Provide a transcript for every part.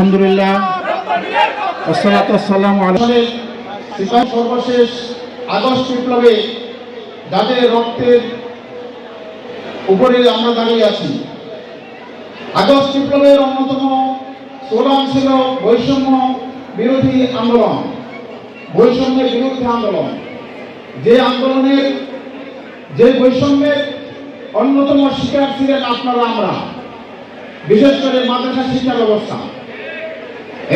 আলহামদুলিল্লাহ। সর্বশেষ বিপ্লবে রক্তের আমরা দাঁড়িয়ে আছি বিপ্লবের অন্যতম ছিল বৈষম্য বিরোধী আন্দোলন, বৈষম্যের বিরুদ্ধে আন্দোলন। যে আন্দোলনের, যে বৈষম্যের অন্যতম শিকার ছিলেন আপনারা আমরা, বিশেষ করে মাদ্রাসা শিক্ষা ব্যবস্থা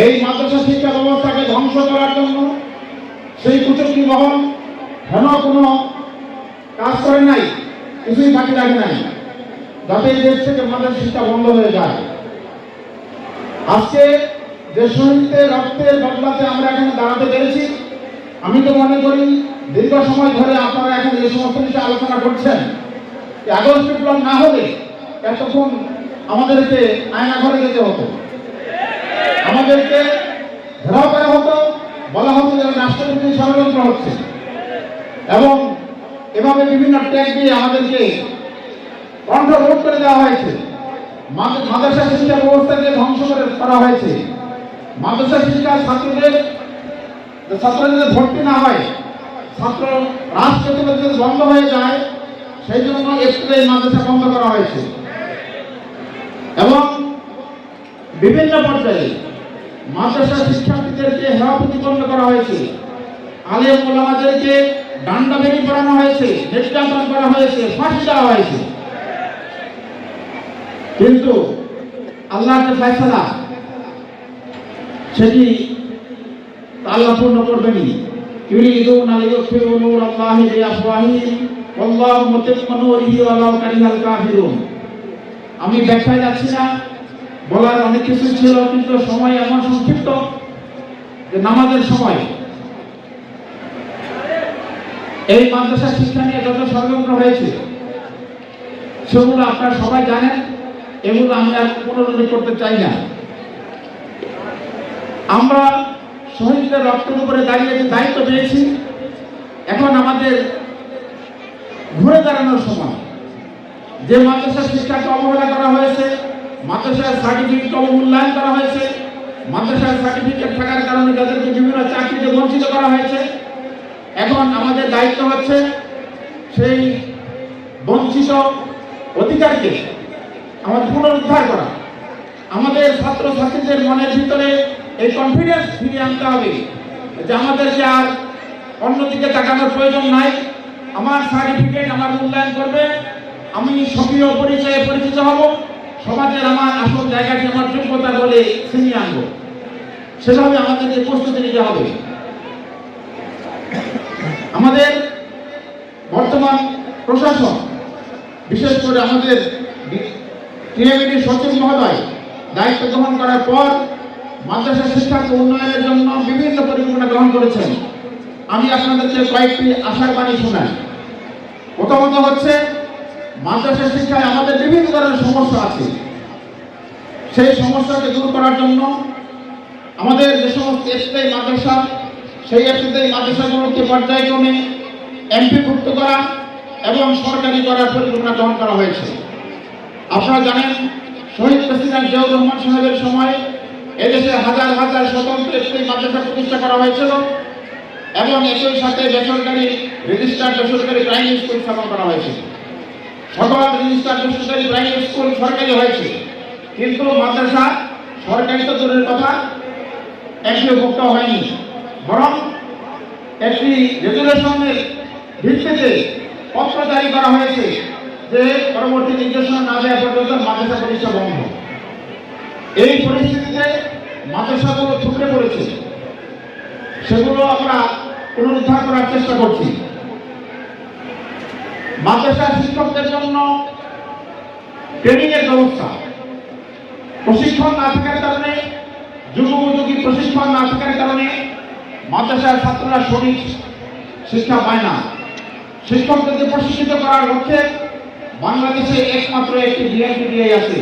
এই মাদ্রাসা শিক্ষা ব্যবস্থাকে ধ্বংস করার জন্য সেই কুচক্রি মহল হেন কোনো কাজ করে নাই, কিছুই বাকি রাখে নাই। যাতে এই দেশ থেকে মাদ্রাসা শিক্ষা বন্ধ হয়ে যায়। আজকে যে শহীদদের রক্তের বদলাতে আমরা এখানে দাঁড়াতে পেরেছি, আমি তো মনে করি দীর্ঘ সময় ধরে আপনারা এখানে যে সমস্ত বিষয়ে আলোচনা করছেন। আগস্ট বিপ্লব না হলে এতক্ষণ আমাদেরকে আয়না ঘরে যেতে হতো। আমাদেরকে ঘেরাও করা হতো, বলা হতো যে রাষ্ট্রপতি ষড়যন্ত্র হচ্ছে। এবং এভাবে বিভিন্ন ট্যাগ দিয়ে আমাদেরকে কণ্ঠরোধ করে দেওয়া হয়েছে। মাদ- মাদ্রাসা শিক্ষা ব্যবস্থাকে ধ্বংস করে করা হয়েছে। মাদ্রাসা শিক্ষা ছাত্রদের ছাত্রদের ভর্তি না হয়, ছাত্র যদি বন্ধ হয়ে যায়, সেই জন্য এপ্রিলে মাদ্রাসা বন্ধ করা হয়েছে। এবং বিভিন্ন পর্যায়ে মাদ্রাসা শিক্ষার্থীদেরকে হেওয়া প্রতিপন্ন করা হয়েছে আলেম ওলামাদেরকে ডান্ডা বেরি করানো হয়েছে নির্যাতন করা হয়েছে ফাঁসি দেওয়া হয়েছে কিন্তু আল্লাহর যে ফয়সালা সেটি আল্লাহ পূর্ণ করবেনই يريدون ليطفئوا نور الله بأفواههم والله متم نوره ولو كره الكافرون আমি ব্যাখ্যায় যাচ্ছি না বলার অনেক কিছু ছিল, কিন্তু সময় এমন সংক্ষিপ্ত যে নামাজের সময়। এই মাদ্রাসা শিক্ষা নিয়ে যত ষড়যন্ত্র হয়েছে, সেগুলো আপনারা সবাই জানেন, এগুলো আমি আর পুনরুল্লেখ করতে চাই না। আমরা শহীদদের রক্তের উপরে দাঁড়িয়ে যে দায়িত্ব পেয়েছি, এখন আমাদের ঘুরে দাঁড়ানোর সময়। যে মাদ্রাসা শিক্ষাকে অবহেলা করা হয়েছে মাদ্রাসার সার্টিফিকেট অবমূল্যায়ন করা হয়েছে? মাদ্রাসার সার্টিফিকেট থাকার কারণে তাদেরকে বিভিন্ন চাকরিতে বঞ্চিত করা হয়েছে। এখন আমাদের দায়িত্ব হচ্ছে সেই বঞ্চিত অধিকারকে আমাদের পুনরুদ্ধার করা। আমাদের ছাত্র ছাত্রীদের মনের ভিতরে এই কনফিডেন্স ফিরিয়ে আনতে হবে যে আমাদেরকে আর অন্যদিকে তাকানোর প্রয়োজন নাই। আমার সার্টিফিকেট আমার মূল্যায়ন করবে। আমি সক্রিয় পরিচয়ে পরিচিত হব। সমাজের আমার আসল জায়গাটি আমার যোগ্যতা বলে ছিনিয়ে আনব। সেভাবে আমাদেরকে প্রস্তুতি নিতে হবে। আমাদের বর্তমান প্রশাসন, বিশেষ করে আমাদের টিএমইডি সচিব মহোদয় দায়িত্ব গ্রহণ করার পর মাদ্রাসা শিক্ষাকে উন্নয়নের জন্য বিভিন্ন পরিকল্পনা গ্রহণ করেছেন। আমি আপনাদেরকে কয়েকটি আশার বাণী শোনাই। প্রথমত হচ্ছে মাদ্রাসা শিক্ষায় আমাদের বিভিন্ন ধরনের সমস্যা আছে। সেই সমস্যাকে দূর করার জন্য আমাদের যে সমস্ত এফসিআই মাদ্রাসা, সেই এফসিআই মাদ্রাসাগুলোকে পর্যায়ক্রমে এমপিভুক্ত করা এবং সরকারি করার পরিকল্পনা গ্রহণ করা হয়েছে। আপনারা জানেন, শহীদ প্রেসিডেন্ট জিয়াউর রহমান সাহেবের সময় এদেশে হাজার হাজার স্বতন্ত্র একটি মাদ্রাসা প্রতিষ্ঠা করা হয়েছিল এবং একই সাথে বেসরকারি, রেজিস্টার্ড বেসরকারি প্রাইমারি স্কুল স্থাপন করা হয়েছে। সকল রেজিস্টার্ড বেসরকারি প্রাইমারি স্কুল সরকারি হয়েছে। কিন্তু মাদ্রাসা সরকারি তো দূরের কথা একটি ভুক্ত হয়নি। বরং একটি রেজুলেশনের ভিত্তিতে পত্র জারি করা হয়েছে যে পরবর্তী নির্দেশনা না দেওয়া পর্যন্ত মাদ্রাসা প্রতিষ্ঠা বন্ধ। এই পরিস্থিতিতে মাদ্রাসাগুলো থুকরে পড়েছে। সেগুলো আমরা পুনরুদ্ধার করার চেষ্টা করছি। মাদ্রাসা শিক্ষকদের জন্য ট্রেনিং এর ব্যবস্থা। প্রশিক্ষণ না থাকার কারণে, যুগোপযোগী প্রশিক্ষণ না থাকার কারণে মাদ্রাসার ছাত্ররা সঠিক শিক্ষা পায় না। শিক্ষকদেরকে প্রশিক্ষিত করার লক্ষ্যে বাংলাদেশে একমাত্র একটি বিএনপিডিআই আছে।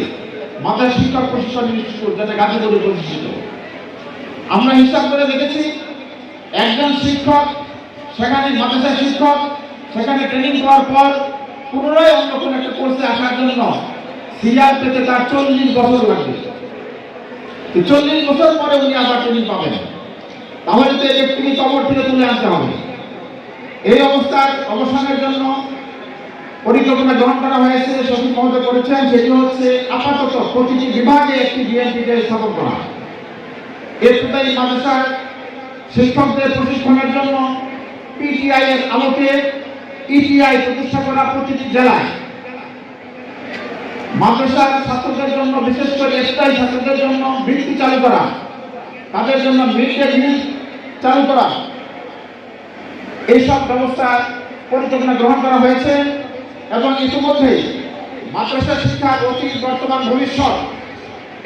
মাদ্রাসা শিক্ষক প্রশিক্ষণ ইনস্টিটিউট, যেটা গাজীপুরে প্রতিষ্ঠিত। আমরা হিসাব করে দেখেছি, একজন শিক্ষক, সেখানে মাদ্রাসা শিক্ষক সেখানে ট্রেনিং পাওয়ার পর পুনরায় অন্য কোনো একটা কোর্সে আসার জন্য সিরিয়াল পেতে তার চল্লিশ বছর লাগবে। চল্লিশ বছর পরে উনি আবার ট্রেনিং পাবেন। তাহলে তো ব্যক্তিকে কবর থেকে তুলে আনতে হবে। এই অবস্থার অবসানের জন্য পরিকল্পনা গ্রহণ করা হয়েছে, সচিব মহোদয় করেছেন, সেটি হচ্ছে আপাতত প্রতিটি বিভাগে একটি বিএনপিকে স্থাপন করা। এর প্রতি মাদ্রাসার শিক্ষকদের প্রশিক্ষণের জন্য পিটিআই এর আলোকে ইটিআই প্রতিষ্ঠা করা প্রতিটি জেলায়। মাদ্রাসার ছাত্রদের জন্য, বিশেষ করে স্থায়ী ছাত্রদের জন্য বৃত্তি চালু করা, তাদের জন্য মিড চালু করা। এইসব ব্যবস্থা পরিকল্পনা গ্রহণ করা হয়েছে এবং ইতিমধ্যে মাদ্রাসা শিক্ষার অতীত, বর্তমান, ভবিষ্যৎ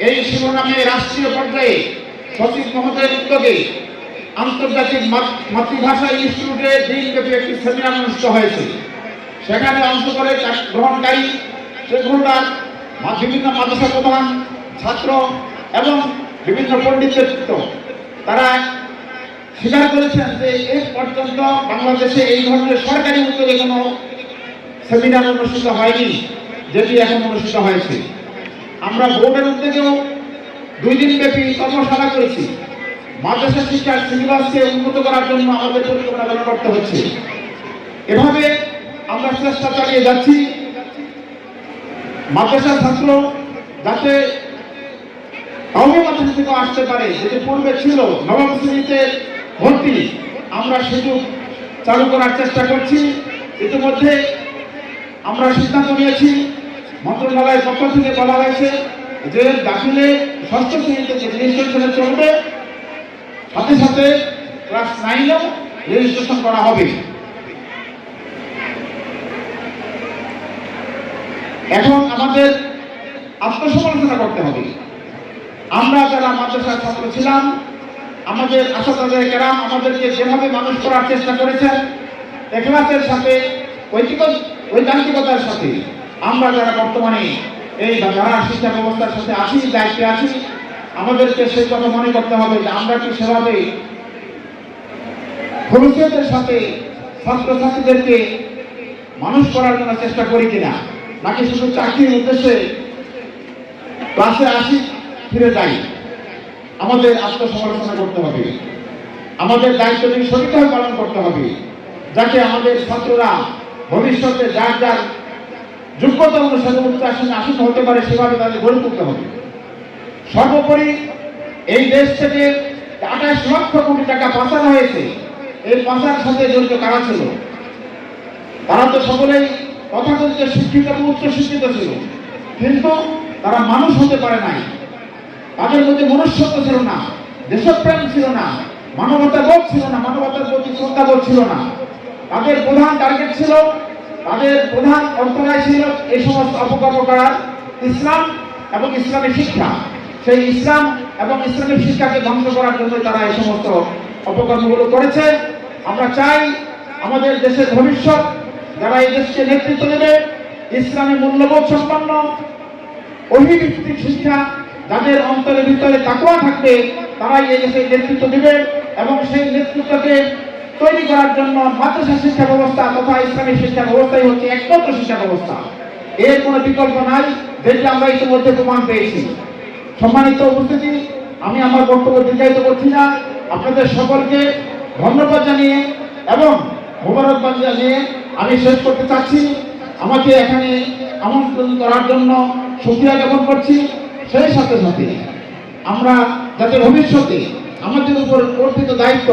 এই শিরোনামে রাষ্ট্রীয় পর্যায়ে সচিব মহোদয়ের উদ্যোগে আন্তর্জাতিক মাতৃভাষা ইনস্টিটিউটে দিনব্যাপী একটি সেমিনার অনুষ্ঠিত হয়েছে। সেখানে অংশ করে গ্রহণকারী মা- বিভিন্ন মাদ্রাসা প্রধান, ছাত্র এবং বিভিন্ন পণ্ডিত ব্যক্তিত্ব। তারা স্বীকার করেছেন যে এই পর্যন্ত বাংলাদেশে এই ধরনের সরকারি উদ্যোগে কোনো সেমিনার অনুষ্ঠিত হয়নি, যেটি এখন অনুষ্ঠিত হয়েছে। আমরা বোর্ডের উদ্যোগেও দুই দিন ব্যাপী কর্মশালা করেছি। মাদ্রাসা শিক্ষার সিলেবাসকে উন্নত করার জন্য আমাদের পরিকল্পনা গ্রহণ করতে হচ্ছে। এভাবে আমরা চেষ্টা চালিয়ে যাচ্ছি। মাদ্রাসা ছাত্র যাতে অবৈ মাদ্রাসা থেকে আসতে পারে, যেটি পূর্বে ছিল, নবম শ্রেণীতে ভর্তি, আমরা সুযোগ চালু করার চেষ্টা করছি। ইতিমধ্যে আমরা সিদ্ধান্ত নিয়েছি, মন্ত্রণালয়ের পক্ষ থেকে বলা হয়েছে যে দাখিলে ষষ্ঠ শ্রেণীতে যে রেজিস্ট্রেশনে চলবে। সাথে সাথে ক্লাস নাইনেও রেজিস্ট্রেশন করা হবে। এখন আমাদের আত্মসমালোচনা করতে হবে। আমরা যারা মাদ্রাসার ছাত্র ছিলাম, আমাদের আশাদাদের কেরাম আমাদেরকে যেভাবে মানুষ করার চেষ্টা করেছেন, এখলাসের সাথে ঐতিক ঐতান্তিকতার সাথে, আমরা যারা বর্তমানে এই যারা শিক্ষা ব্যবস্থার সাথে আছি দায়িত্বে আছি আমাদেরকে সেই কথা মনে করতে হবে যে আমরা কি সেভাবে ভবিষ্যতের সাথে ছাত্রছাত্রীদেরকে মানুষ করার জন্য চেষ্টা করি কিনা? নাকি শুধু চাকরির উদ্দেশ্যে ক্লাসে আসি, ফিরে যাই? আমাদের আত্মসমালোচনা করতে হবে। আমাদের দায়িত্বটি সঠিকভাবে পালন করতে হবে। যাতে আমাদের ছাত্ররা ভবিষ্যতে যার যার যোগ্যতা অনুসারে উচ্চ আসনে আসীন হতে পারে, সেভাবে তাদের গড়ে তুলতে হবে। সর্বোপরি এই দেশ থেকে আঠাশ লক্ষ কোটি টাকা পাচানো হয়েছে। এই পাচার সাথে জড়িত কারা ছিল? তারা তো সকলেই তথাকথিত শিক্ষিত উচ্চ শিক্ষিত ছিল। কিন্তু তারা মানুষ হতে পারে নাই। তাদের মধ্যে মনুষ্যত্ব ছিল না, দেশপ্রেম ছিল না মানবতা বোধ ছিল না, মানবতার প্রতি শ্রদ্ধা বোধ ছিল না। তাদের প্রধান টার্গেট ছিল, তাদের প্রধান অন্তরায় ছিল এই সমস্ত অপকর্ম করার ইসলাম এবং ইসলামী শিক্ষা। সেই ইসলাম এবং ইসলামী শিক্ষাকে ধ্বংস করার জন্য তারা এই সমস্ত অপকর্মগুলো করেছে। আমরা চাই আমাদের দেশের ভবিষ্যৎ, যারা এই দেশকে নেতৃত্ব দেবে, ইসলামী মূল্যবোধ সম্পন্ন অভিভিত্তিক শিক্ষা, যাদের অন্তরের ভিতরে তাকুয়া থাকবে, তারাই এই দেশের নেতৃত্ব দেবে এবং সেই নেতৃত্বকে তৈরি করার জন্য মাদ্রাসা শিক্ষা ব্যবস্থা তথা ইসলামী শিক্ষা ব্যবস্থাই হচ্ছে একমাত্র শিক্ষা ব্যবস্থা। এর কোনো বিকল্প নাই যেটি আমরা ইতিমধ্যে প্রমাণ পেয়েছি। সম্মানিত উপস্থিতি, আমি আমার বক্তব্য দীর্ঘায়িত করছি না। আপনাদের সকলকে ধন্যবাদ জানিয়ে এবং মোবারকবাদ জানিয়ে আমি শেষ করতে চাচ্ছি। আমাকে এখানে আমন্ত্রণ করার জন্য সুক্রিয়া জ্ঞাপন করছি। সেই সাথে সাথে আমরা যাতে ভবিষ্যতে আমাদের উপর অর্পিত দায়িত্ব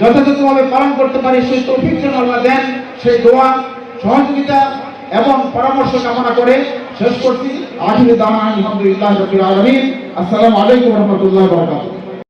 যথাযথভাবে পালন করতে পারি, সেই তৌফিক যেন আল্লাহ দেন, সেই দোয়া, সহযোগিতা এবং পরামর্শ কামনা করে শেষ করছি। আহির দামান আলহামদুলিল্লাহ রবিল আলমিন। আসসালামু আলাইকুম রহমতুল্লাহ বরকাতুহ।